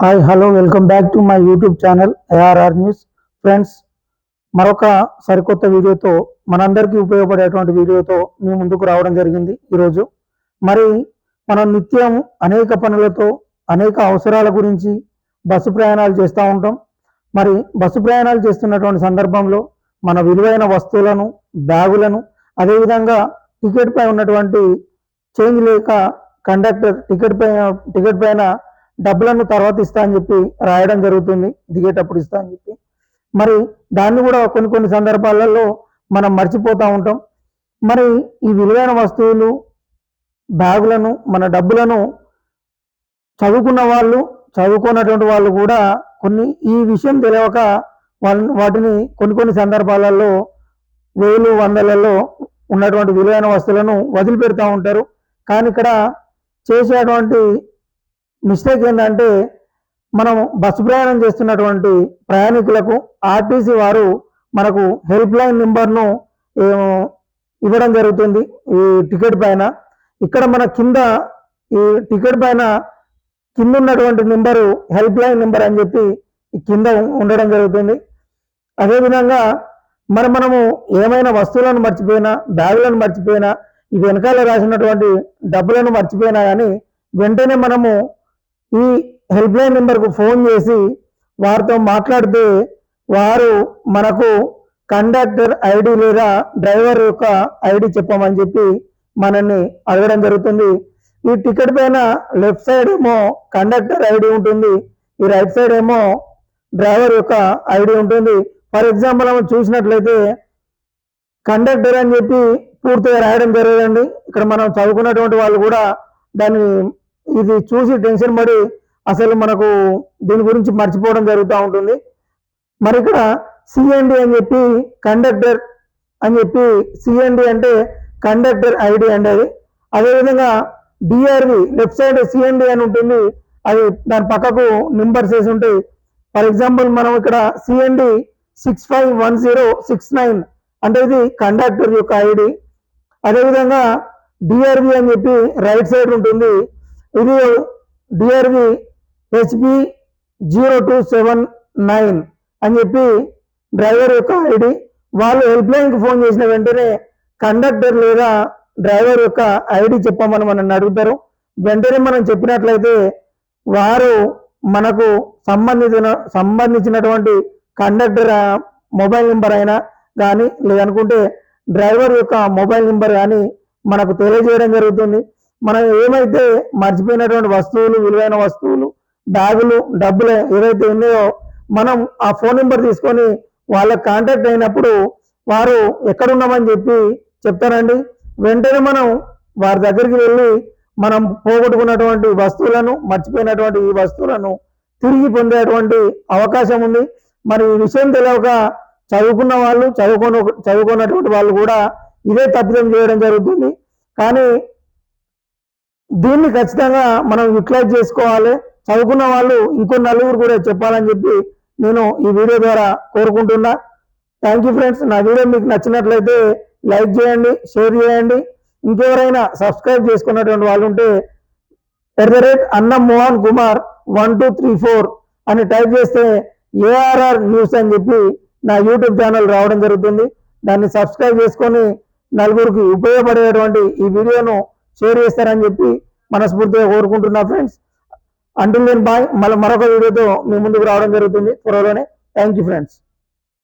Hi hello welcome back to my YouTube channel ARR news friends మరొక సరికొత్త వీడియోతో మనందరికీ ఉపయోగపడేటువంటి వీడియోతో మీ ముందుకు రావడం జరిగింది ఈరోజు. మరి మనం నిత్యం అనేక పనులతో అనేక అవసరాల గురించి బస్సు ప్రయాణాలు చేస్తూ ఉంటాం. మరి బస్సు ప్రయాణాలు చేస్తున్నటువంటి సందర్భంలో మన విలువైన వస్తువులను బ్యాగులను అదేవిధంగా టికెట్ పై ఉన్నటువంటి చేంజ్ లేక కండక్టర్ టికెట్ పైన టికెట్ పైన డబ్బులను తర్వాత ఇస్తా అని చెప్పి రాయడం జరుగుతుంది దిగేటప్పుడు ఇస్తా అని చెప్పి. మరి దాన్ని కూడా కొన్ని కొన్ని సందర్భాలలో మనం మర్చిపోతూ ఉంటాం. మరి ఈ విలువైన వస్తువులు బ్యాగులను మన డబ్బులను చదువుకున్న వాళ్ళు చదువుకున్నటువంటి వాళ్ళు కూడా కొన్ని ఈ విషయం తెలియక వాటిని కొన్ని కొన్ని సందర్భాలలో వేలు వందలలో ఉన్నటువంటి విలువైన వస్తువులను వదిలిపెడతా ఉంటారు. కానీ ఇక్కడ చేసేటువంటి మిస్టేక్ ఏంటంటే మనం బస్సు ప్రయాణం చేస్తున్నటువంటి ప్రయాణికులకు ఆర్టీసీ వారు మనకు హెల్ప్ లైన్ నెంబర్ను ఇవ్వడం జరుగుతుంది ఈ టికెట్ పైన. ఇక్కడ మన కింద ఈ టికెట్ పైన కింద ఉన్నటువంటి నెంబరు హెల్ప్ లైన్ నెంబర్ అని చెప్పి కింద ఉండడం జరుగుతుంది. అదేవిధంగా మరి మనము ఏమైనా వస్తువులను మర్చిపోయినా బ్యాగులను మర్చిపోయినా ఈ వెనకాల రాసినటువంటి డబ్బులను మర్చిపోయినా కానీ వెంటనే మనము ఈ హెల్ప్ లైన్ నెంబర్కు ఫోన్ చేసి వారితో మాట్లాడితే వారు మనకు కండక్టర్ ఐడి లేదా డ్రైవర్ యొక్క ఐడి చెప్పమని చెప్పి మనల్ని అడగడం జరుగుతుంది. ఈ టికెట్ పైన లెఫ్ట్ సైడ్ ఏమో కండక్టర్ ఐడి ఉంటుంది. ఈ రైట్ సైడ్ ఏమో డ్రైవర్ యొక్క ఐడి ఉంటుంది. ఫర్ ఎగ్జాంపుల్ మనం చూసినట్లయితే కండక్టర్ అని చెప్పి పూర్తిగా రాయడం జరగదండి. ఇక్కడ మనం చదువుకున్నటువంటి వాళ్ళు కూడా దాన్ని ఇది చూసి టెన్షన్ పడి అసలు మనకు దీని గురించి మర్చిపోవడం జరుగుతూ ఉంటుంది. మరి ఇక్కడ సిఎండి అని చెప్పి కండక్టర్ అని చెప్పి సిఎండి అంటే కండక్టర్ ఐడి అండి అది. అదేవిధంగా డిఆర్వి లెఫ్ట్ సైడ్ సిఎండి అని ఉంటుంది. అది దాని పక్కకు నెంబర్స్ వేసి ఉంటాయి ఫర్ ఎగ్జాంపుల్ మనం ఇక్కడ CMD six five one zero six nine అంటే ఇది కండక్టర్ యొక్క ఐడి అదేవిధంగా డిఆర్వి అని చెప్పి రైట్ సైడ్ ఉంటుంది. ఇది DRV HB zero two seven nine అని చెప్పి డ్రైవర్ యొక్క ఐడి. వాళ్ళు హెల్ప్ లైన్కి ఫోన్ చేసిన వెంటనే కండక్టర్ లేదా డ్రైవర్ యొక్క ఐడి చెప్పమని మనల్ని అడుగుతారు. వెంటనే మనం చెప్పినట్లయితే వారు మనకు సంబంధించిన సంబంధించినటువంటి కండక్టర్ మొబైల్ నెంబర్ అయినా కానీ లేదనుకుంటే డ్రైవర్ యొక్క మొబైల్ నెంబర్ కానీ మనకు తెలియజేయడం జరుగుతుంది. మనం ఏమైతే మర్చిపోయినటువంటి వస్తువులు విలువైన వస్తువులు బ్యాగులు డబ్బులు ఏవైతే ఉన్నాయో మనం ఆ ఫోన్ నెంబర్ తీసుకొని వాళ్ళకి కాంటాక్ట్ అయినప్పుడు వారు ఎక్కడున్నామని చెప్పి చెప్తారండి. వెంటనే మనం వారి దగ్గరికి వెళ్ళి మనం పోగొట్టుకున్నటువంటి వస్తువులను మర్చిపోయినటువంటి ఈ వస్తువులను తిరిగి పొందేటువంటి అవకాశం ఉంది. మరి ఈ విషయం తెలియక చదువుకున్న వాళ్ళు చదువుకోను చదువుకున్నటువంటి వాళ్ళు కూడా ఇదే తప్పిదం చేయడం జరుగుతుంది. కానీ దీన్ని ఖచ్చితంగా మనం యూటిలైజ్ చేసుకోవాలి. చదువుకున్న వాళ్ళు ఇంకో నలుగురు కూడా చెప్పాలని చెప్పి నేను ఈ వీడియో ద్వారా కోరుకుంటున్నా. థ్యాంక్ యూ ఫ్రెండ్స్ నా వీడియో మీకు నచ్చినట్లయితే లైక్ చేయండి షేర్ చేయండి. ఇంకెవరైనా సబ్స్క్రైబ్ చేసుకున్నటువంటి వాళ్ళు ఉంటే at the rate Annam Mohan Kumar one two three four అని టైప్ చేస్తే ఏఆర్ఆర్ న్యూస్ అని చెప్పి నా యూట్యూబ్ ఛానల్ రావడం జరుగుతుంది. దాన్ని సబ్స్క్రైబ్ చేసుకొని నలుగురికి ఉపయోగపడేటువంటి ఈ వీడియోను షేర్ చేస్తారని చెప్పి మనస్ఫూర్తిగా కోరుకుంటున్నా ఫ్రెండ్స్. అంటుల్ నేను బాయ్ మళ్ళీ మరొక వీడియోతో మీ ముందుకు రావడం జరుగుతుంది. త్వరలోనే. Thank you friends